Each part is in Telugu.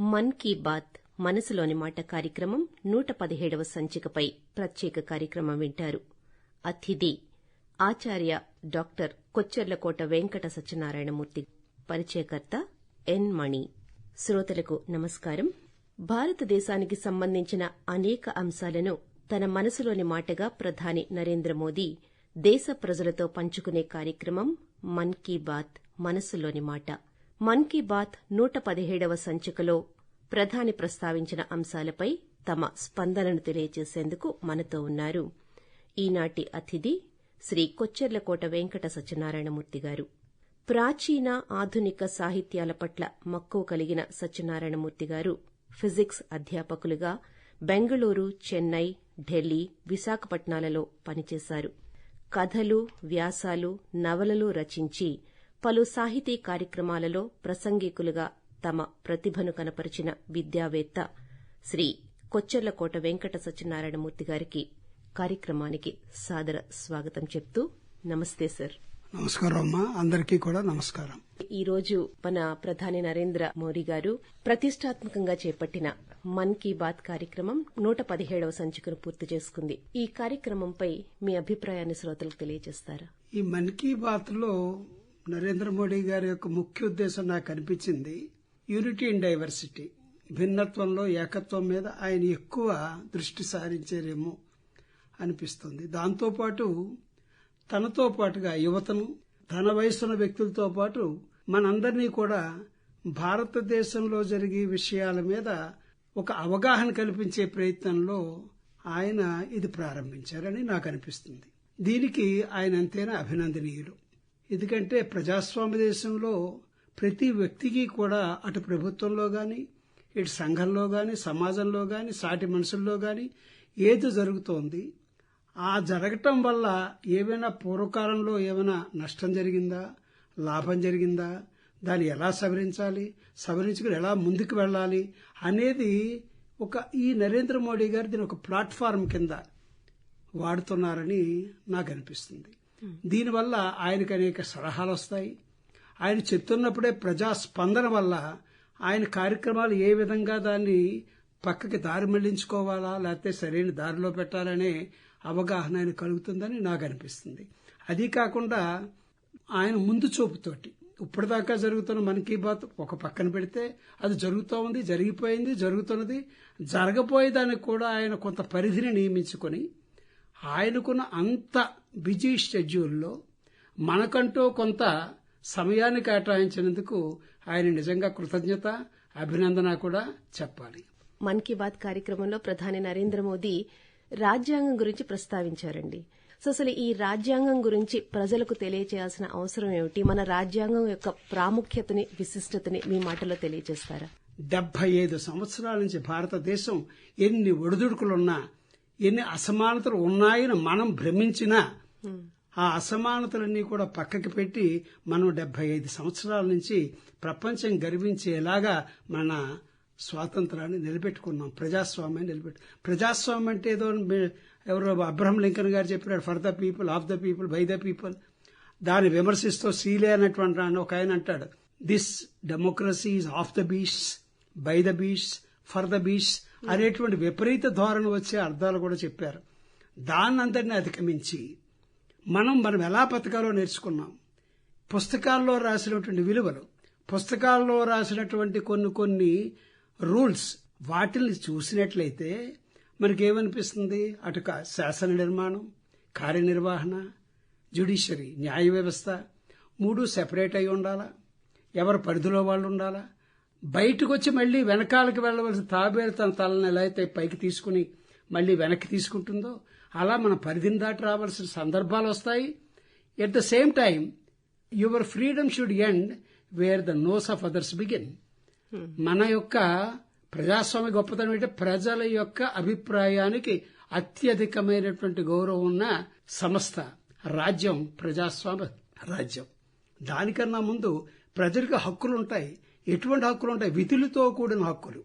మన్ కీ బాత్ మనసులోని మాట కార్యక్రమం నూట పదిహేడవ సంచికపై ప్రత్యేక కార్యక్రమం వింటారు. అతిథి ఆచార్య డాక్టర్ కొచ్చెర్లకోట వెంకట సత్యనారాయణమూర్తి పరిచయకర్త ఎన్ మణి. శ్రోతలకు నమస్కారం. భారతదేశానికి సంబంధించిన అనేక అంశాలను తన మనసులోని మాటగా ప్రధాని నరేంద్ర మోదీ దేశ ప్రజలతో పంచుకునే కార్యక్రమం మన్ కీ బాత్ మనసులోని మాట. మన్ కీ బాత్ నూట పదిహేడవ సంచికలో ప్రధాని ప్రస్తావించిన అంశాలపై తమ స్పందనను తెలియజేసేందుకు మనతో ఉన్నారు. ఈనాటి అతిథి శ్రీ కొచ్చెర్లకోట వెంకట సత్యనారాయణమూర్తి గారు. ప్రాచీన ఆధునిక సాహిత్యాల పట్ల మక్కువ కలిగిన సత్యనారాయణమూర్తి గారు ఫిజిక్స్ అధ్యాపకులుగా బెంగళూరు చెన్నై ఢిల్లీ విశాఖపట్నాలలో పనిచేశారు. కథలు వ్యాసాలు నవలలు రచించి పలు సాహితీ కార్యక్రమాలలో ప్రసంగికులుగా తమ ప్రతిభను కనపరిచిన విద్యావేత్త శ్రీ కొచ్చెర్లకోట వెంకట సత్యనారాయణమూర్తి గారికి కార్యక్రమానికి సాదర స్వాగతం చెప్తూ నమస్తే సార్. నమస్కారం అమ్మా. అందరికీ కూడా నమస్కారం. ఈ రోజు మన ప్రధాని నరేంద్ర మోదీ గారు ప్రతిష్టాత్మకంగా చేపట్టిన మన్ కీ బాత్ కార్యక్రమం నూట పదిహేడవ సంచికను పూర్తి చేసుకుంది. ఈ కార్యక్రమంపై మీ అభిప్రాయాన్ని శ్రోతలకు తెలియజేస్తారా? ఈ మన్ కీ బాత్లో నరేంద్ర మోడీ గారి యొక్క ముఖ్య ఉద్దేశం నాకు అనిపించింది యూనిటీ అండ్ డైవర్సిటీ. భిన్నత్వంలో ఏకత్వం మీద ఆయన ఎక్కువ దృష్టి సారించారేమో అనిపిస్తుంది. దాంతోపాటు తనతో పాటుగా యువతను తన వయసున్న వ్యక్తులతో పాటు మనందరినీ కూడా భారతదేశంలో జరిగే విషయాల మీద ఒక అవగాహన కల్పించే ప్రయత్నంలో ఆయన ఇది ప్రారంభించారని నాకు అనిపిస్తుంది. దీనికి ఆయన అంతేనా అభినందనీయులు. ఎందుకంటే ప్రజాస్వామ్య దేశంలో ప్రతి వ్యక్తికి కూడా అటు ప్రభుత్వంలో కానీ ఇటు సంఘంలో కానీ సమాజంలో కానీ సాటి మనుషుల్లో కానీ ఏది జరుగుతోంది ఆ జరగటం వల్ల ఏమైనా పూర్వకాలంలో ఏమైనా నష్టం జరిగిందా లాభం జరిగిందా దాన్ని ఎలా సవరించాలి సవరించుకుని ఎలా ముందుకు వెళ్ళాలి అనేది ఒక ఈ నరేంద్ర మోడీ గారు దీని ఒక ప్లాట్ఫారం కింద వాడుతున్నారని నాకు అనిపిస్తుంది. Hmm. దీనివల్ల ఆయనకు అనేక సలహాలు వస్తాయి ఆయన చెప్తున్నప్పుడే ప్రజా స్పందన వల్ల ఆయన కార్యక్రమాలు ఏ విధంగా దాన్ని పక్కకి దారి మళ్ళించుకోవాలా లేకపోతే సరైన దారిలో పెట్టాలనే అవగాహన ఆయన కలుగుతుందని నాకు అనిపిస్తుంది. అది కాకుండా ఆయన ముందు చూపుతోటి ఇప్పటిదాకా జరుగుతున్న మన్ కీ బాత్ ఒక పక్కన పెడితే అది జరుగుతూ ఉంది జరిగిపోయింది జరుగుతున్నది జరగపోయేదానికి కూడా ఆయన కొంత పరిధిని నియమించుకొని ఆయనకున్న అంత బిజీ షెడ్యూల్లో మనకంటూ కొంత సమయాన్ని కేటాయించినందుకు ఆయన నిజంగా కృతజ్ఞత అభినందన కూడా చెప్పాలి. మన్ కీ బాత్ కార్యక్రమంలో ప్రధాని నరేంద్ర మోదీ రాజ్యాంగం గురించి ప్రస్తావించారండి. సో అసలు ఈ రాజ్యాంగం గురించి ప్రజలకు తెలియచేయాల్సిన అవసరం ఏమిటి? మన రాజ్యాంగం యొక్క ప్రాముఖ్యతని విశిష్టతని మీ మాటలో తెలియజేస్తారా? డెబ్బై ఐదు సంవత్సరాల నుంచి భారతదేశం ఎన్ని ఒడిదుడుకులున్నా ఎన్ని అసమానతలు ఉన్నాయని మనం భ్రమించినా ఆ అసమానతలన్నీ కూడా పక్కకి పెట్టి మనం డెబ్బై ఐదు సంవత్సరాల నుంచి ప్రపంచం గర్వించేలాగా మన స్వాతంత్రాన్ని నిలబెట్టుకున్నాం. ప్రజాస్వామ్యాన్ని నిలబెట్టు ప్రజాస్వామ్యం అంటే ఏదో ఎవరో అబ్రహం లింకన్ గారు చెప్పినాడు for the people of the people by the people దాన్ని విమర్శిస్తూ సీలే అన్నటువంటి ఒక ఆయన అంటాడు. This democracy is of the beach by the beach for the beach అనేటువంటి విపరీత ధోరణి వచ్చే అర్థాలు కూడా చెప్పారు. దాన్నంతటిని అధిగమించి మనం మనం ఎలా బతకాలో నేర్చుకున్నాం. పుస్తకాల్లో రాసినటువంటి విలువలు పుస్తకాల్లో రాసినటువంటి కొన్ని కొన్ని రూల్స్ వాటిని చూసినట్లయితే మనకేమనిపిస్తుంది? అటు శాసన నిర్మాణం కార్యనిర్వహణ జ్యుడిషియరీ న్యాయ వ్యవస్థ మూడు సెపరేట్ అయి ఉండాలా ఎవరి పరిధిలో వాళ్ళు ఉండాలా బయటకు వచ్చి మళ్ళీ వెనకాలకి వెళ్ళవలసిన తాబేలు తన తలని ఎలా అయితే పైకి తీసుకుని మళ్ళీ వెనక్కి తీసుకుంటుందో అలా మన పరిధిని దాటి రావాల్సిన సందర్భాలు వస్తాయి. At the same time your freedom should end where the nose of others begin మన యొక్క ప్రజాస్వామ్య గొప్పతనం అంటే ప్రజల యొక్క అభిప్రాయానికి అత్యధికమైనటువంటి గౌరవం ఉన్న సంస్థ రాజ్యం ప్రజాస్వామ్య రాజ్యం. దానికన్నా ముందు ప్రజలకు హక్కులు ఉంటాయి ఎటువంటి హక్కులు ఉంటాయి? విధులతో కూడిన హక్కులు.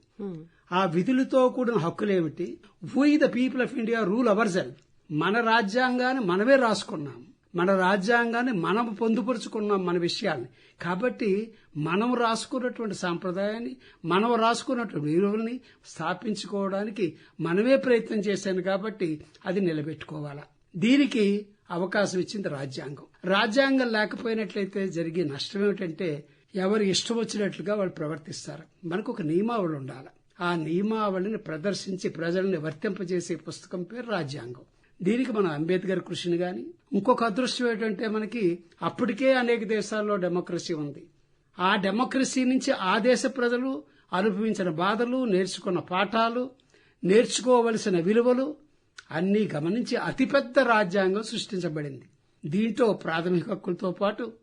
ఆ విధులతో కూడిన హక్కులేమిటి we the people of India rule our self మన రాజ్యాంగాన్ని మనమే రాసుకున్నాం. మన రాజ్యాంగాన్ని మనం పొందుపరుచుకున్నాం మన విషయాల్ని కాబట్టి మనం రాసుకున్నటువంటి సాంప్రదాయాన్ని మనం రాసుకున్నటువంటి విలువల్ని స్థాపించుకోవడానికి మనమే ప్రయత్నం చేశాను కాబట్టి అది నిలబెట్టుకోవాలా? దీనికి అవకాశం ఇచ్చింది రాజ్యాంగం. రాజ్యాంగం లేకపోయినట్లయితే జరిగే నష్టం ఏమిటంటే ఎవరు ఇష్టం వచ్చినట్లుగా వాళ్ళు ప్రవర్తిస్తారు. మనకు ఒక నియమావళి ఉండాలి. ఆ నియమావళిని ప్రదర్శించి ప్రజల్ని వర్తింపజేసే పుస్తకం పేరు రాజ్యాంగం. దీనికి మన అంబేద్కర్ కృషిని గాని ఇంకొక అదృష్టం ఏంటంటే మనకి అప్పటికే అనేక దేశాల్లో డెమోక్రసీ ఉంది. ఆ డెమోక్రసీ నుంచి ఆ దేశ ప్రజలు అనుభవించిన బాధలు నేర్చుకున్న పాఠాలు నేర్చుకోవలసిన విలువలు అన్నీ గమనించి అతిపెద్ద రాజ్యాంగం సృష్టించబడింది. దీంట్లో ప్రాథమిక హక్కులతో పాటు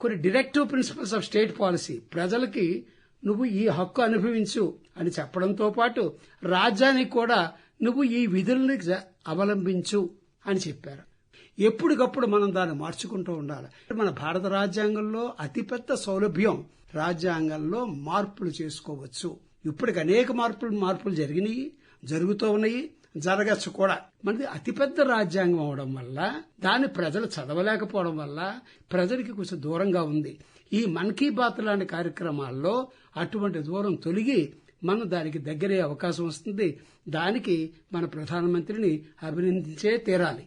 కొన్ని directive principles of state policy. ప్రజలకి నువ్వు ఈ హక్కు అనుభవించు అని చెప్పడంతో పాటు రాజ్యానికి కూడా నువ్వు ఈ విధుల్ని జ- అవలంబించు అని చెప్పారు. ఎప్పటికప్పుడు మనం దాన్ని మార్చుకుంటూ ఉండాలి. మన భారత రాజ్యాంగంలో అతిపెద్ద సౌలభ్యం రాజ్యాంగంలో మార్పులు చేసుకోవచ్చు. ఇప్పటికి అనేక మార్పులు మార్పులు జరిగినాయి జరుగుతూ ఉన్నాయి. జరగచ్చు కూడా. మనది అతిపెద్ద రాజ్యాంగం అవడం వల్ల దాన్ని ప్రజలు చదవలేకపోవడం వల్ల ప్రజలకి కొంచెం దూరంగా ఉంది. ఈ మన్ కీ బాత్ లాంటి కార్యక్రమాల్లో అటువంటి దూరం తొలగి మనం దానికి దగ్గరే అవకాశం వస్తుంది. దానికి మన ప్రధానమంత్రిని అభినందించే తీరాలి.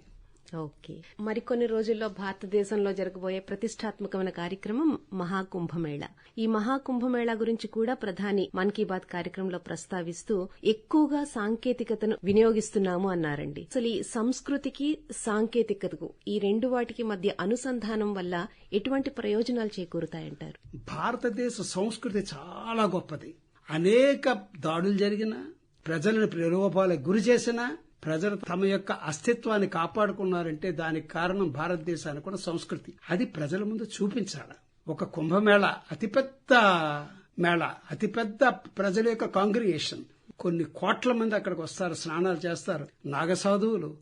ఓకే. మరికొన్ని రోజుల్లో భారతదేశంలో జరగబోయే ప్రతిష్టాత్మకమైన కార్యక్రమం మహాకుంభమేళ. ఈ మహాకుంభమేళ గురించి కూడా ప్రధాని మన్ కీ బాత్ కార్యక్రమంలో ప్రస్తావిస్తూ ఎక్కువగా సాంకేతికతను వినియోగిస్తున్నాము అన్నారండి. అసలు ఈ సంస్కృతికి సాంకేతికతకు ఈ రెండు వాటికి మధ్య అనుసంధానం వల్ల ఎటువంటి ప్రయోజనాలు చేకూరుతాయంటారు? భారతదేశ సంస్కృతి చాలా గొప్పది. అనేక దాడులు జరిగిన ప్రజలను ప్రలోభాలకు గురి చేసిన ప్రజలు తమ యొక్క అస్తిత్వాన్ని కాపాడుకున్నారంటే దానికి కారణం భారతదేశానికి కూడా సంస్కృతి. అది ప్రజల ముందు చూపించాలి. ఒక కుంభమేళ అతిపెద్ద మేళ అతిపెద్ద ప్రజల యొక్క కాంగ్రిగేషన్. కొన్ని కోట్ల మంది అక్కడికి వస్తారు స్నానాలు చేస్తారు. నాగసాధువులు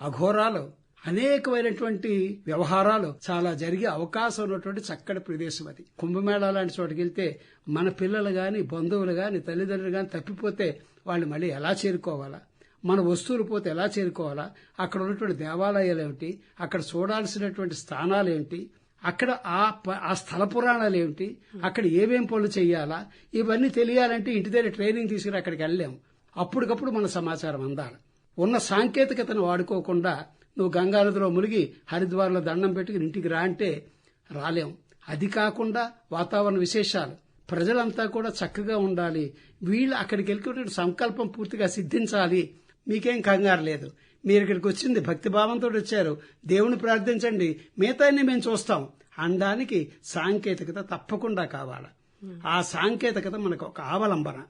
అఘోరాలు అనేకమైనటువంటి వ్యవహారాలు చాలా జరిగే అవకాశం ఉన్నటువంటి చక్కటి ప్రదేశం అది. కుంభమేళా లాంటి చోటుకి వెళ్తే మన పిల్లలు గాని బంధువులు గాని తల్లిదండ్రులు గాని తప్పిపోతే వాళ్ళు మళ్ళీ ఎలా చేరుకోవాలా? మన వస్తువులు పోతే ఎలా చేరుకోవాలా? అక్కడ ఉన్నటువంటి దేవాలయాలు ఏమిటి? అక్కడ చూడాల్సినటువంటి స్థానాలు ఏంటి అక్కడ ఆ ప- ఆ స్థల పురాణాలు ఏమిటి? అక్కడ ఏమేం పనులు చేయాలా? ఇవన్నీ తెలియాలంటే ఇంటి దగ్గర ట్రైనింగ్ తీసుకుని అక్కడికి వెళ్ళాము అప్పటికప్పుడు మన సమాచారం అందాలి. ఉన్న సాంకేతికతను వాడుకోకుండా నువ్వు గంగానదిలో మునిగి హరిద్వార్లో దండం పెట్టుకుని ఇంటికి రా అంటే రాలేం. అది కాకుండా వాతావరణ విశేషాలు. ప్రజలంతా కూడా చక్కగా ఉండాలి. వీళ్ళు అక్కడికి వెళ్ళినటువంటి సంకల్పం పూర్తిగా సిద్ధించాలి. మీకేం కంగారు లేదు. మీరు ఇక్కడికి వచ్చింది భక్తిభావంతో వచ్చారు. దేవుని ప్రార్థించండి. మిగతాన్ని మేము చూస్తాం. అనడానికి సాంకేతికత తప్పకుండా కావాలి. ఆ సాంకేతికత మనకు ఒక అవలంబన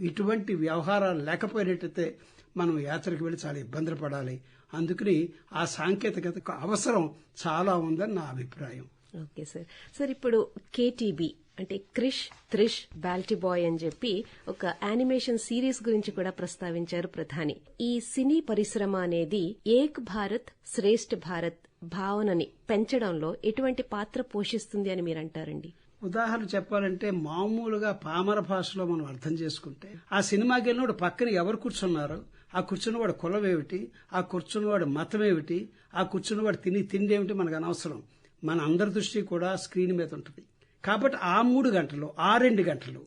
ఇటువంటి వ్యవహారాలు లేకపోయినట్టయితే మనం యాత్రకు వెళ్ళి చాలా ఇబ్బందులు పడాలి. అందుకని ఆ సాంకేతికతకు అవసరం చాలా ఉందని నా అభిప్రాయం. Okay sir. సార్ ఇప్పుడు కేటీబీ అంటే క్రిష్ త్రిష్ బాల్టీ బాయ్ అని చెప్పి ఒక యానిమేషన్ సిరీస్ గురించి కూడా ప్రస్తావించారు ప్రధాని. ఈ సినీ పరిశ్రమ అనేది ఏక్ భారత్ శ్రేష్ఠ భారత్ భావనని పెంచడంలో ఎటువంటి పాత్ర పోషిస్తుంది అని మీరు అంటారండి? ఉదాహరణ చెప్పాలంటే మామూలుగా పామర భాషలో మనం అర్థం చేసుకుంటే ఆ సినిమాకి వెళ్ళినప్పుడు పక్కన ఎవరు కూర్చున్నారు? ఆ కూర్చున్నవాడు కులం ఏమిటి ఆ కూర్చున్నవాడు మతం ఏమిటి ఆ కూర్చున్నవాడు తిని తిండి ఏమిటి మనకు అనవసరం? మన అందరి దృష్టి కూడా స్క్రీన్ మీద ఉంటుంది. కాబట్టి ఆ మూడు గంటలు ఆ రెండు గంటలు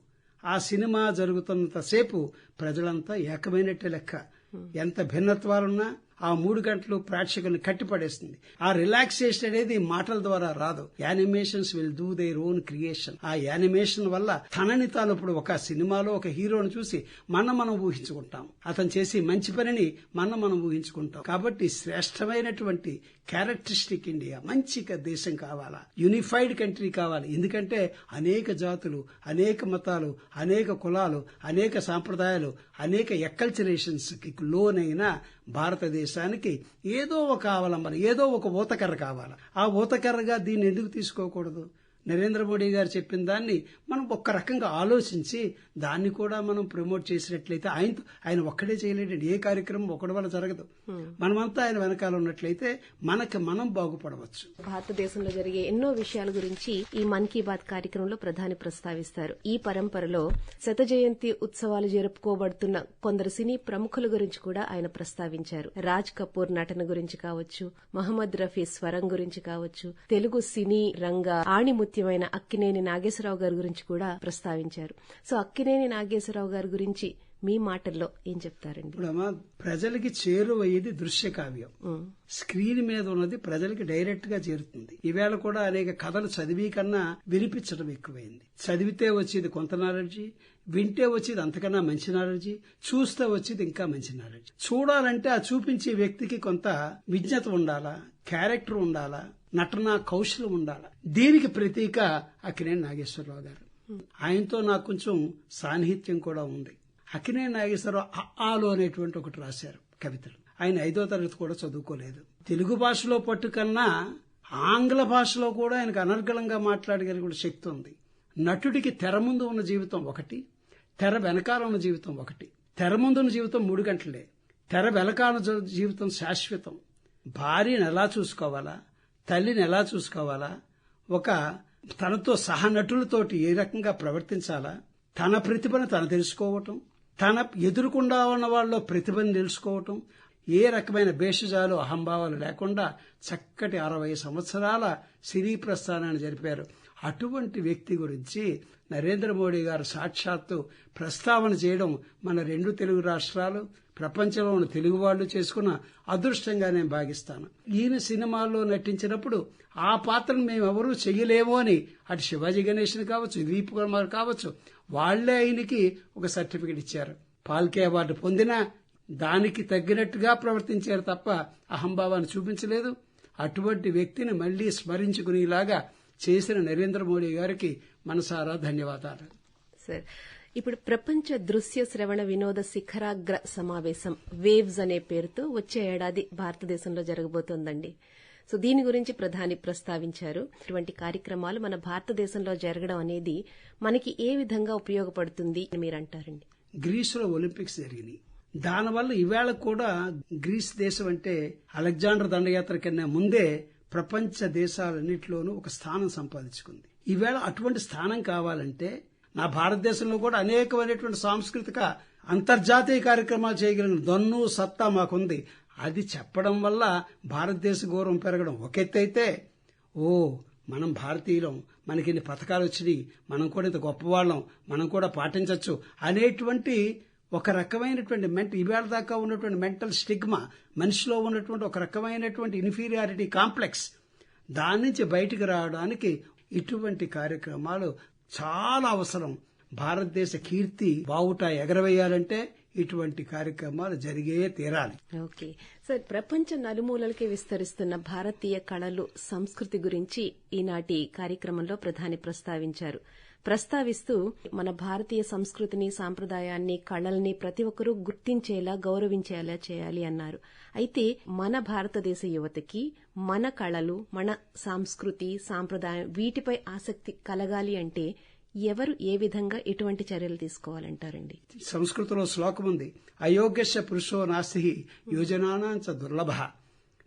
ఆ సినిమా జరుగుతున్నంతసేపు ప్రజలంతా ఏకమైనట్టే లెక్క. ఎంత భిన్నత్వాలున్నా ఆ మూడు గంటలు ప్రేక్షకుల్ని కట్టిపడేస్తుంది ఆ రిలాక్సేషన్ అనేది మాటల ద్వారా రాదు. Animations will do their own creation. ఆ యానిమేషన్ వల్ల తనని తాను ఇప్పుడు ఒక సినిమాలో ఒక హీరోని చూసి మన మనం ఊహించుకుంటాం. అతను చేసి మంచి పనిని మన మనం ఊహించుకుంటాం. కాబట్టి శ్రేష్టమైనటువంటి క్యారెక్టరిస్టిక్ ఇండియా మంచి దేశం కావాలా? యూనిఫైడ్ కంట్రీ కావాలి. ఎందుకంటే అనేక జాతులు అనేక మతాలు అనేక కులాలు అనేక సాంప్రదాయాలు అనేక ఎక్కల్చరేషన్స్ లోనైన భారతదేశానికి ఏదో ఒక అవలంబన ఏదో ఒక ఊతకర్ర కావాలి? ఆ ఊతకర్రగా దీన్ని ఎందుకు తీసుకోకూడదు? నరేంద్ర మోడీ గారు చెప్పిన దాన్ని మనం ఒక్క రకంగా ఆలోచించి దాన్ని కూడా మనం ప్రమోట్ చేసినట్లయితే ఆయన ఆయన ఒక్కడే చేయలేడండి ఏ కార్యక్రమం ఒకటి వల్ల జరగదు. మనమంతా ఆయన వెనకాల ఉన్నట్లయితే మనకి మనం బాగుపడవచ్చు. భారతదేశంలో జరిగే ఎన్నో విషయాల గురించి ఈ మన్ కీ బాత్ కార్యక్రమంలో ప్రధాని ప్రస్తావిస్తారు. ఈ పరంపరలో శత జయంతి ఉత్సవాలు జరుపుకోబడుతున్న కొందరు సినీ ప్రముఖుల గురించి కూడా ఆయన ప్రస్తావించారు. రాజ్ కపూర్ నటన గురించి కావచ్చు మహమ్మద్ రఫీ స్వరం గురించి కావచ్చు తెలుగు సినీ రంగ ఆణిముత్యమైన అక్కినేని నాగేశ్వరరావు గారి గురించి కూడా ప్రస్తావించారు. సో అక్కినేని నాగేశ్వరరావు గారి గురించి మీ మాటల్లో ఏం చెప్తారండి? ప్రజలకి చేరువయ్యేది దృశ్య కావ్యం స్క్రీన్ మీద ఉన్నది ప్రజలకి డైరెక్ట్గా చేరుతుంది. ఈవేళ కూడా అనేక కథలు చదివి కన్నా వినిపించడం ఎక్కువైంది. చదివితే వచ్చేది కొంత నాలెడ్జి వింటే వచ్చేది అంతకన్నా మంచి నాలెడ్జి చూస్తే వచ్చేది ఇంకా మంచి నాలెడ్జి. చూడాలంటే ఆ చూపించే వ్యక్తికి కొంత విజ్ఞత ఉండాలా క్యారెక్టర్ ఉండాలా నటన కౌశలం ఉండాలా. దీనికి ప్రతీక అక్కినేని నాగేశ్వరరావు గారు. ఆయనతో నాకు కొంచెం సాన్నిహిత్యం కూడా ఉంది. అక్కినేని నాగేశ్వరరావు ఆలో అనేటువంటి ఒకటి రాశారు కవితలు. ఆయన ఐదో తరగతి కూడా చదువుకోలేదు. తెలుగు భాషలో పట్టు కన్నా ఆంగ్ల భాషలో కూడా ఆయనకు అనర్గళంగా మాట్లాడగలిగిన శక్తి ఉంది. నటుడికి తెర ముందు ఉన్న జీవితం ఒకటి తెర వెనకాల ఉన్న జీవితం ఒకటి. తెర ముందు ఉన్న జీవితం మూడు గంటలే. తెర వెనకాల జీవితం శాశ్వతం. భార్యను ఎలా చూసుకోవాలా? తల్లిని ఎలా చూసుకోవాలా? ఒక తనతో సహనటులతోటి ఏ రకంగా ప్రవర్తించాలా? తన ప్రతిభను తను తెలుసుకోవటం తన ఎదురుకుండా ఉన్న వాళ్ళలో ప్రతిభను తెలుసుకోవటం ఏ రకమైన భేషజాలు అహంభావాలు లేకుండా చక్కటి అరవై సంవత్సరాల సినీ ప్రస్థానాన్ని జరిపారు. అటువంటి వ్యక్తి గురించి నరేంద్ర మోడీ గారు సాక్షాత్తు ప్రస్తావన చేయడం మన రెండు తెలుగు రాష్ట్రాలు ప్రపంచంలో ఉన్న తెలుగు వాళ్ళు చేసుకున్న అదృష్టంగా నేను భావిస్తాను. ఈయన సినిమాల్లో నటించినప్పుడు ఆ పాత్రను మేమెవరూ చెయ్యలేము అని అటు శివాజీ గణేష్ని కావచ్చు దీప్ కుమార్ కావచ్చు వాళ్ళే ఆయనకి ఒక సర్టిఫికెట్ ఇచ్చారు. పాల్కే అవార్డు పొందిన దానికి తగ్గినట్టుగా ప్రవర్తించారు తప్ప అహంభావాన్ని చూపించలేదు. అటువంటి వ్యక్తిని మళ్ళీ స్మరించుకునేలాగా చేసిన నరేంద్ర మోడీ గారికి మనసారా ధన్యవాదాలు. సార్ ఇప్పుడు ప్రపంచ దృశ్య శ్రవణ వినోద శిఖరాగ్ర సమావేశం వేవ్స్ అనే పేరుతో వచ్చే ఏడాది భారతదేశంలో జరగబోతోందండి. సో దీని గురించి ప్రధాని ప్రస్తావించారు. ఇటువంటి కార్యక్రమాలు మన భారతదేశంలో జరగడం అనేది మనకి ఏ విధంగా ఉపయోగపడుతుంది అని మీరు అంటారండి? గ్రీసులో ఒలింపిక్స్ జరిగినాయి. దానివల్ల ఈవేళ కూడా గ్రీస్ దేశం అంటే అలెగ్జాండర్ దండయాత్ర కన్నా ముందే ప్రపంచ దేశాలన్నింటిలోనూ ఒక స్థానం సంపాదించుకుంది. ఈవేళ అటువంటి స్థానం కావాలంటే నా భారతదేశంలో కూడా అనేకమైనటువంటి సాంస్కృతిక అంతర్జాతీయ కార్యక్రమాలు చేయగలిగిన దన్ను సత్తా మాకుంది. అది చెప్పడం వల్ల భారతదేశ గౌరవం పెరగడం ఒక ఎత్తు అయితే ఓ మనం భారతీయులం మనకి ఇన్ని పథకాలు వచ్చినాయి మనం కూడా ఇంత గొప్పవాళ్ళం మనం కూడా పాటించవచ్చు అనేటువంటి ఒక రకమైనటువంటి మెంట ఇవాళ దాకా ఉన్నటువంటి మెంటల్ స్టిగ్మా మనిషిలో ఉన్నటువంటి ఒక రకమైనటువంటి ఇన్ఫీరియారిటీ కాంప్లెక్స్ దాని నుంచి బయటికి రావడానికి ఇటువంటి కార్యక్రమాలు చాలా అవసరం. భారతదేశ కీర్తి బావుట ఎగరవేయాలంటే ఇటువంటి కార్యక్రమాలు జరిగే తీరాలి. ఓకే. సార్ ప్రపంచ నలుమూలలకి విస్తరిస్తున్న భారతీయ కళలు సంస్కృతి గురించి ఈనాటి కార్యక్రమంలో ప్రధాని ప్రస్తావించారు. ప్రస్తావిస్తూ మన భారతీయ సంస్కృతిని సాంప్రదాయాన్ని కళల్ని ప్రతి ఒక్కరూ గుర్తించేలా గౌరవించేలా చేయాలి అన్నారు. అయితే మన భారతదేశ యువతకి మన కళలు మన సంస్కృతి సాంప్రదాయం వీటిపై ఆసక్తి కలగాలి అంటే ఎవరు ఏ విధంగా ఎటువంటి చర్యలు తీసుకోవాలంటారండి? సంస్కృతిలో శ్లోకం ఉంది. అయోగ్యశ పురుషో నాస్తి యోజనానాంచ దుర్లభ.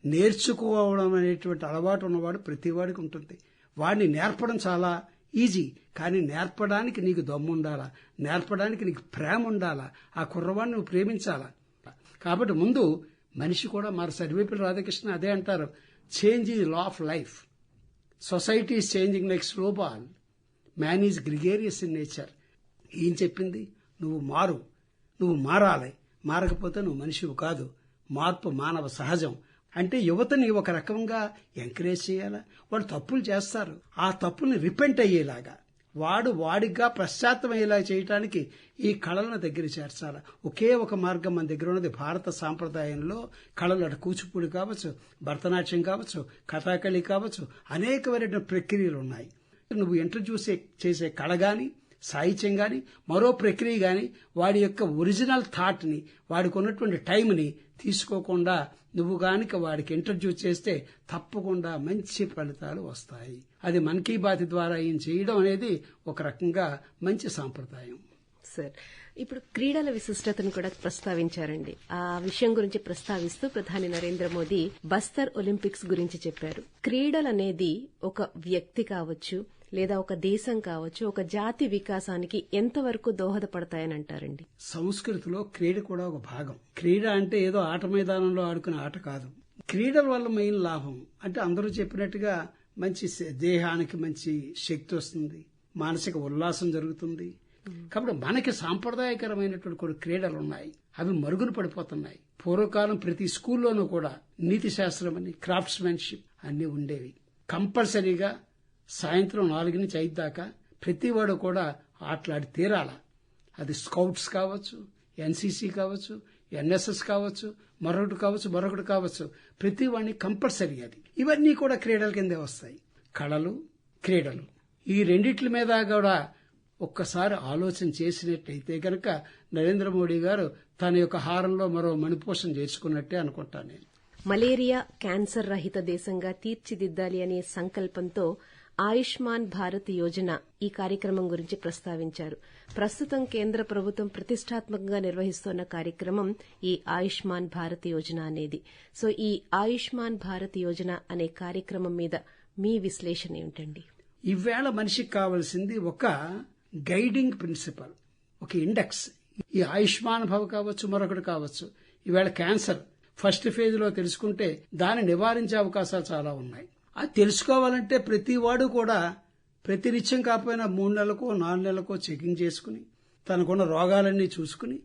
నేర్చుకోవడం అనేటువంటి అలవాటు ఉన్నవాడు ప్రతివాడికి ఉంటుంది. వాడిని నేర్పడం చాలా ఈజీ కానీ నేర్పడానికి నీకు దమ్ముండాలా? నేర్పడానికి నీకు ప్రేమ ఉండాలా ఆ కుర్రవాడిని నువ్వు ప్రేమించాలా? కాబట్టి ముందు మనిషి కూడా మరి సర్వేపల్లి రాధాకృష్ణ అదే అంటారు. Change is law of life society is changing like snowball man is gregarious in nature ఏం చెప్పింది? నువ్వు మారు. నువ్వు మారాలి. మారకపోతే నువ్వు మనిషివి కాదు. మార్పు మానవ సహజం. అంటే యువతని ఒక రకంగా ఎంకరేజ్ చేయాలా? వాళ్ళు తప్పులు చేస్తారు. ఆ తప్పుల్ని రిపెంట్ అయ్యేలాగా వాడు వాడిగా పశ్చాత్తమయ్యేలా చేయటానికి ఈ కళలను దగ్గర చేర్చాలి? ఒకే ఒక మార్గం మన దగ్గర ఉన్నది. భారత సాంప్రదాయంలో కళలు అటు కూచిపూడి కావచ్చు భరతనాట్యం కావచ్చు కథాకళి కావచ్చు అనేకమైన ప్రక్రియలు ఉన్నాయి. నువ్వు ఇంట్రడ్యూస్ చేసే కళ కానీ సాహిత్యం కానీ మరో ప్రక్రియ కానీ వాడి యొక్క ఒరిజినల్ థాట్ని వాడికి ఉన్నటువంటి టైంని తీసుకోకుండా నువ్వు గానిక వాడికి ఇంటర్వ్యూ చేస్తే తప్పకుండా మంచి ఫలితాలు వస్తాయి. అది మన్ కీ బాత్ ద్వారా ఈయన చేయడం అనేది ఒక రకంగా మంచి సాంప్రదాయం. సార్ ఇప్పుడు క్రీడల విశిష్టతను కూడా ప్రస్తావించారండి. ఆ విషయం గురించి ప్రస్తావిస్తూ ప్రధాని నరేంద్ర మోదీ బస్తర్ ఒలింపిక్స్ గురించి చెప్పారు. క్రీడలు అనేది ఒక వ్యక్తి కావచ్చు లేదా ఒక దేశం కావచ్చు ఒక జాతి వికాసానికి ఎంతవరకు దోహదపడతాయని అంటారండి సంస్కృతిలో క్రీడ కూడా ఒక భాగం. క్రీడ అంటే ఏదో ఆట మైదానంలో ఆడుకునే ఆట కాదు. క్రీడల వల్ల మెయిన్ లాభం. అంటే అందరూ చెప్పినట్టుగా మంచి దేహానికి మంచి శక్తి వస్తుంది మానసిక ఉల్లాసం జరుగుతుంది. కాబట్టి మనకి సాంప్రదాయకరమైనటువంటి కొన్ని క్రీడలు ఉన్నాయి. అవి మరుగున పడిపోతున్నాయి. పూర్వకాలం ప్రతి స్కూల్లోనూ కూడా నీతి శాస్త్రం అని క్రాఫ్ట్స్మెన్షిప్ అన్ని ఉండేవి. కంపల్సరీగా సాయంత్రం నాలుగు నుంచి ఐదు దాకా ప్రతివాడు కూడా ఆటలాడి తీరాల. అది స్కౌట్స్ కావచ్చు ఎన్సీసీ కావచ్చు ఎన్ఎస్ఎస్ కావచ్చు మరొకటి కావచ్చు మరొకటి కావచ్చు. ప్రతి వాడిని కంపల్సరీ అది. ఇవన్నీ కూడా క్రీడల కిందే వస్తాయి. కళలు క్రీడలు. ఈ రెండిట్ల మీద కూడా ఒక్కసారి ఆలోచన చేసినట్టయితే కనుక నరేంద్ర మోడీ గారు తన యొక్క హారంలో మరో మణిపోషం చేర్చుకున్నట్టే అనుకుంటాను నేను. మలేరియా క్యాన్సర్ రహిత దేశంగా తీర్చిదిద్దాలి అనే సంకల్పంతో ఆయుష్మాన్ భారత్ యోజన ఈ కార్యక్రమం గురించి ప్రస్తావించారు. ప్రస్తుతం కేంద్ర ప్రభుత్వం ప్రతిష్టాత్మకంగా నిర్వహిస్తోన్న కార్యక్రమం ఈ ఆయుష్మాన్ భారత్ యోజన అనేది. సో ఈ ఆయుష్మాన్ భారత్ యోజన అనే కార్యక్రమం మీద మీ విశ్లేషణ ఏమిటండి? ఈవేళ మనిషికి కావాల్సింది ఒక గైడింగ్ ప్రిన్సిపల్ ఒక ఇండెక్స్. ఈ ఆయుష్మాన్ భవ కావచ్చు మరొకటి కావచ్చు. ఈవేళ క్యాన్సర్ ఫస్ట్ ఫేజ్లో తెలుసుకుంటే దాన్ని నివారించే అవకాశాలు చాలా ఉన్నాయి. అది తెలుసుకోవాలంటే ప్రతి వాడు కూడా ప్రతినిత్యం కాకపోయినా మూడు నెలలకో నాలుగు నెలలకో చెకింగ్ చేసుకుని తనకున్న రోగాలన్నీ చూసుకుని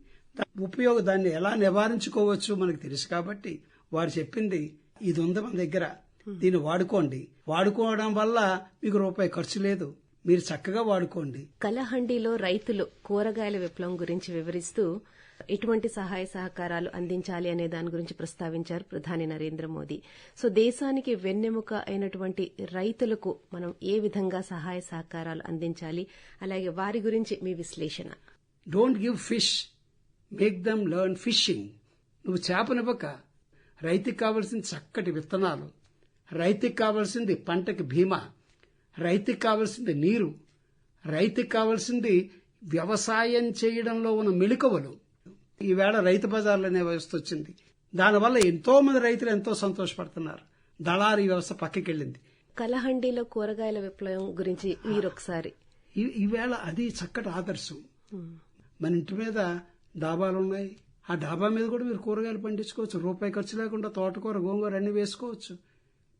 ఉపయోగ దాన్ని ఎలా నివారించుకోవచ్చు మనకు తెలుసు కాబట్టి వారు చెప్పింది ఇది ఉంది మన దగ్గర. దీన్ని వాడుకోండి. వాడుకోవడం వల్ల మీకు రూపాయి ఖర్చు లేదు. మీరు చక్కగా వాడుకోండి. కలహండిలో రైతులు కూరగాయల విప్లవం గురించి వివరిస్తూ ఎటువంటి సహాయ సహకారాలు అందించాలి అనే దాని గురించి ప్రస్తావించారు ప్రధాని నరేంద్ర మోదీ. సో దేశానికి వెన్నెముక అయినటువంటి రైతులకు మనం ఏ విధంగా సహాయ సహకారాలు అందించాలి? అలాగే వారి గురించి మీ విశ్లేషణ. Don't give fish make them learn fishing నువ్వు చేపనివ్వక రైతుకి కావలసింది చక్కటి విత్తనాలు రైతుకి కావలసింది పంటకి బీమా. రైతుకి కావలసింది నీరు రైతుకి కావలసింది వ్యవసాయం చేయడంలో ఉన్న మెళుకువలు. ఈవేళ రైతు బజార్లు అనే వ్యవస్థ వచ్చింది. దానివల్ల ఎంతో మంది రైతులు ఎంతో సంతోషపడుతున్నారు. దళారీ వ్యవస్థ పక్కకెళ్ళింది. కలహండిలో కూరగాయల విప్లవం గురించి మీరొకసారి. ఈ- ఈవేళ అది చక్కటి ఆదర్శం. మన ఇంటి మీద డాబాలు ఉన్నాయి. ఆ డాబా మీద కూడా మీరు కూరగాయలు పండించుకోవచ్చు. రూపాయి ఖర్చు లేకుండా తోటకూర గోంగూర అన్ని వేసుకోవచ్చు.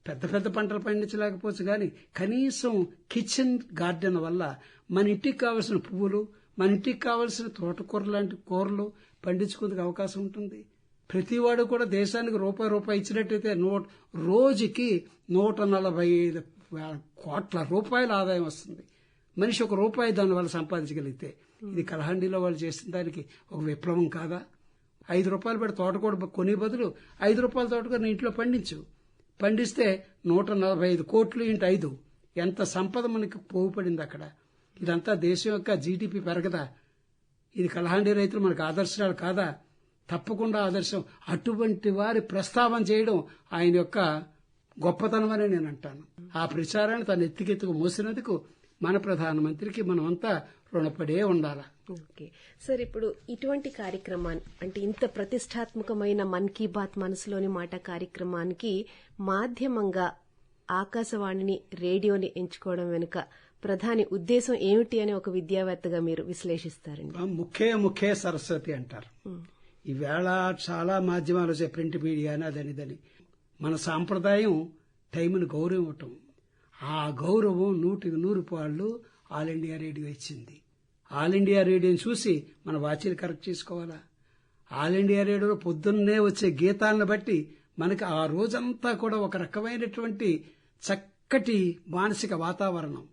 పెద్ద పెద్ద పంటలు పండించలేకపోవచ్చు కానీ కనీసం కిచెన్ గార్డెన్ వల్ల మన ఇంటికి కావలసిన పువ్వులు మన ఇంటికి కావలసిన తోటకూర లాంటి కూరలు పండించుకునే అవకాశం ఉంటుంది. ప్రతివాడు కూడా దేశానికి రూపాయి రూపాయి ఇచ్చినట్టయితే నూట రోజుకి నూట నలభై ఐదు కోట్ల రూపాయల ఆదాయం వస్తుంది. మనిషి ఒక రూపాయి దాని వల్ల సంపాదించగలిగితే ఇది కలహండిలో వాళ్ళు చేసిన దానికి ఒక విప్లవం కాదా? ఐదు రూపాయలు పెట్టి తోటకూర కొని బదులు ఐదు రూపాయల తోటకూర నీ ఇంట్లో పండించు. పండిస్తే నూట నలభై ఐదు కోట్లు ఇంటి ఐదు. ఎంత సంపద మనకి పోగుపడింది అక్కడ? ఇదంతా దేశం యొక్క జీడిపి పెరగదా? ఇది కలహండి రైతులు మనకు ఆదర్శాలు కాదా? తప్పకుండా ఆదర్శం. అటువంటి వారి ప్రస్తావన చేయడం ఆయన యొక్క గొప్పతనం అని నేను అంటాను. ఆ ప్రచారాన్ని తన ఎత్తికెత్తుకు మోసినందుకు మన ప్రధానమంత్రికి మనమంతా రుణపడే ఉండాలా? ఓకే. సార్ ఇప్పుడు ఇటువంటి కార్యక్రమాన్ని అంటే ఇంత ప్రతిష్టాత్మకమైన మన్ కీ బాత్ మనసులోని మాట కార్యక్రమానికి మాధ్యమంగా ఆకాశవాణిని రేడియోని ఎంచుకోవడం వెనుక ప్రధాని ఉద్దేశం ఏమిటి అని ఒక విద్యావేత్తగా మీరు విశ్లేషిస్తారండి? ముఖ్యే ముఖ్యే సరస్వతి అంటారు. ఈవేళ చాలా మాధ్యమాలు వచ్చాయి ప్రింట్ మీడియా అని అదని ఇదని. మన సాంప్రదాయం టైంని గౌరవం ఆ గౌరవం నూటికి నూరు పాళ్ళు ఆల్ ఇండియా రేడియో ఇచ్చింది. ఆల్ ఇండియా రేడియోని చూసి మన వాచీలు కరెక్ట్ చేసుకోవాలా? ఆల్ ఇండియా రేడియోలో పొద్దున్నే వచ్చే గీతాలను బట్టి మనకి ఆ రోజంతా కూడా ఒక రకమైనటువంటి చక్కటి మానసిక వాతావరణం.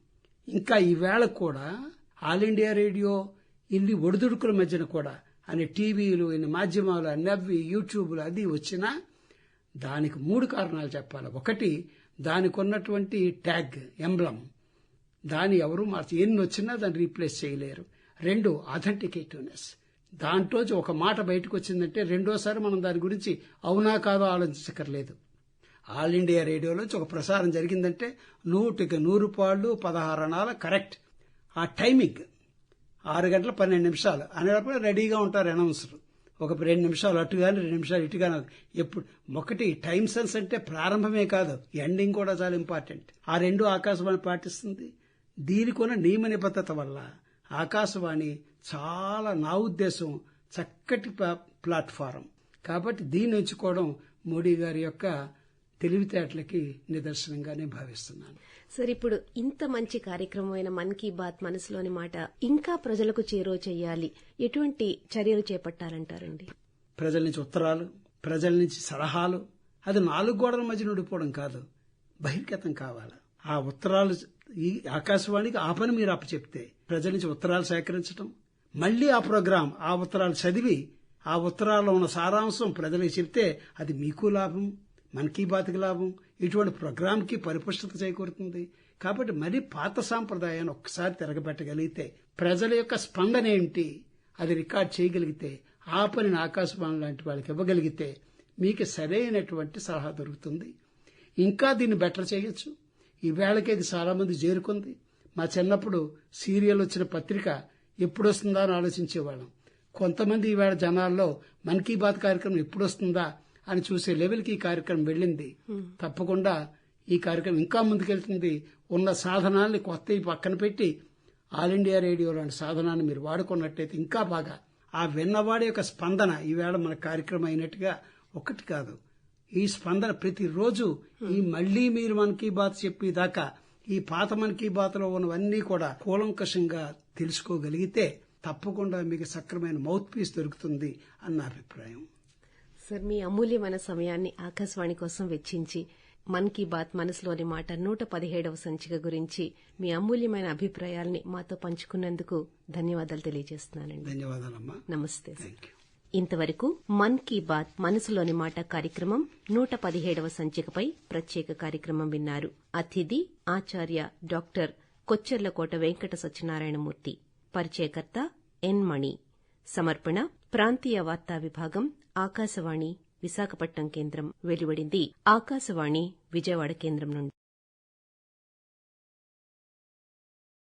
ఇంకా ఈవేళ కూడా ఆల్ ఇండియా రేడియో ఇన్ని ఒడిదుడుకుల మధ్యన కూడా అనే టీవీలు ఇన్ని మాధ్యమాలు నవ్వి యూట్యూబ్లు అది వచ్చినా దానికి మూడు కారణాలు చెప్పాలి. ఒకటి దానికి ఉన్నటువంటి ట్యాగ్ ఎంబ్లం. దాన్ని ఎవరు మార్చి ఎన్ని వచ్చినా దాన్ని రీప్లేస్ చేయలేరు. రెండు అథెంటికేటివ్నెస్ దాంట్లో ఒక మాట బయటకు వచ్చిందంటే రెండోసారి మనం దాని గురించి అవునా కాదో ఆలోచించక్కర్లేదు. ఆల్ ఇండియా రేడియోలోంచి ఒక ప్రసారం జరిగిందంటే నూటికి నూరు పాళ్ళు పదహారు అనాల కరెక్ట్. ఆ టైమింగ్ ఆరు గంటల పన్నెండు నిమిషాలు. అనేటప్పుడు రెడీగా ఉంటారు అనౌన్సర్. ఒక రెండు నిమిషాలు అటు కానీ రెండు నిమిషాలు ఇటు కానీ ఎప్పుడు ఒకటి టైం సెన్స్ అంటే ప్రారంభమే కాదు ఎండింగ్ కూడా చాలా ఇంపార్టెంట్. ఆ రెండు ఆకాశవాణి పాటిస్తుంది. దీనికి ఉన్న నియమ నిబద్ధత వల్ల ఆకాశవాణి చాలా నా ఉద్దేశం చక్కటి ప్లా- ప్లాట్ఫారం. కాబట్టి దీన్ని ఎంచుకోవడం మోడీ గారి యొక్క తెలివితేటలకి నిదర్శనంగానే భావిస్తున్నాను. సార్ ఇప్పుడు ఇంత మంచి కార్యక్రమమైన మన్ కీ బాత్ మనసులోని మాట ఇంకా ప్రజలకు చేరువ చేయాలి ఎటువంటి చర్యలు చేపట్టాలంటారండి? ప్రజల నుంచి ఉత్తరాలు ప్రజల నుంచి సలహాలు అది నాలుగు గోడల మధ్య ఉండిపోవడం కాదు బహిర్గతం కావాలి. ఆ ఉత్తరాలు ఈ ఆకాశవాణికి ఆ పని మీరు అప్పచెప్తే ప్రజల నుంచి ఉత్తరాలు సేకరించడం మళ్ళీ ఆ ప్రోగ్రాం ఆ ఉత్తరాలు చదివి ఆ ఉత్తరాల్లో ఉన్న సారాంశం ప్రజలకు చెప్తే అది మీకు లాభం మన్ కీ బాత్కి లాభం ఇటువంటి ప్రోగ్రాంకి పరిపుష్టత చేకూరుతుంది. కాబట్టి మరి పాత సాంప్రదాయాన్ని ఒక్కసారి తిరగబెట్టగలిగితే ప్రజల యొక్క స్పందన ఏంటి అది రికార్డ్ చేయగలిగితే ఆ పనిని ఆకాశవాణి లాంటి వాళ్ళకి ఇవ్వగలిగితే మీకు సరైనటువంటి సలహా దొరుకుతుంది. ఇంకా దీన్ని బెటర్ చేయొచ్చు. ఈ వేళకి ఇది చేరుకుంది. మా చిన్నప్పుడు సీరియల్ వచ్చిన పత్రిక ఎప్పుడు వస్తుందా అని ఆలోచించేవాళ్ళం. కొంతమంది ఈవేళ జనాల్లో మన్ కీ బాత్ కార్యక్రమం ఎప్పుడు వస్తుందా అని చూసే లెవెల్కి ఈ కార్యక్రమం వెళ్ళింది. తప్పకుండా ఈ కార్యక్రమం ఇంకా ముందుకెళ్తుంది. ఉన్న సాధనాల్ని కొత్త పక్కన పెట్టి ఆల్ ఇండియా రేడియో లాంటి సాధనాన్ని మీరు వాడుకున్నట్టయితే ఇంకా బాగా ఆ విన్నవాడి యొక్క స్పందన ఈవేళ మన కార్యక్రమం అయినట్టుగా ఒకటి కాదు. ఈ స్పందన ప్రతిరోజు ఈ మళ్ళీ మీరు మన్ కీ బాత్ చెప్పేదాకా ఈ పాత మన్ కీ బాత్లో ఉన్నవన్నీ కూడా కూలంకషంగా తెలుసుకోగలిగితే తప్పకుండా మీకు సక్రమైన మౌత్ పీస్ దొరుకుతుంది అన్న అభిప్రాయం. సార్ మీ అమూల్యమైన సమయాన్ని ఆకాశవాణి కోసం వెచ్చించి మన్ కీ బాత్ మనసులోని మాట నూట పదిహేడవ సంచిక గురించి మీ అమూల్యమైన అభిప్రాయాల్ని మాతో పంచుకున్నందుకు ధన్యవాదాలు తెలియజేస్తున్నానండి. ధన్యవాదాలమ్మా. నమస్తే థ్యాంక్ యూ ఇంతవరకు మన్ కీ బాత్ మనసులోని మాట కార్యక్రమం నూట పదిహేడవ సంచికపై ప్రత్యేక కార్యక్రమం విన్నారు. అతిథి ఆచార్య డాక్టర్ కొచ్చెర్లకోట వెంకట సత్యనారాయణమూర్తి. పరిచయకర్త ఎన్ మణి. సమర్పణ ప్రాంతీయ వార్తా విభాగం ఆకాశవాణి విశాఖపట్నం కేంద్రం. వెలువడింది ఆకాశవాణి విజయవాడ కేంద్రం నుండి.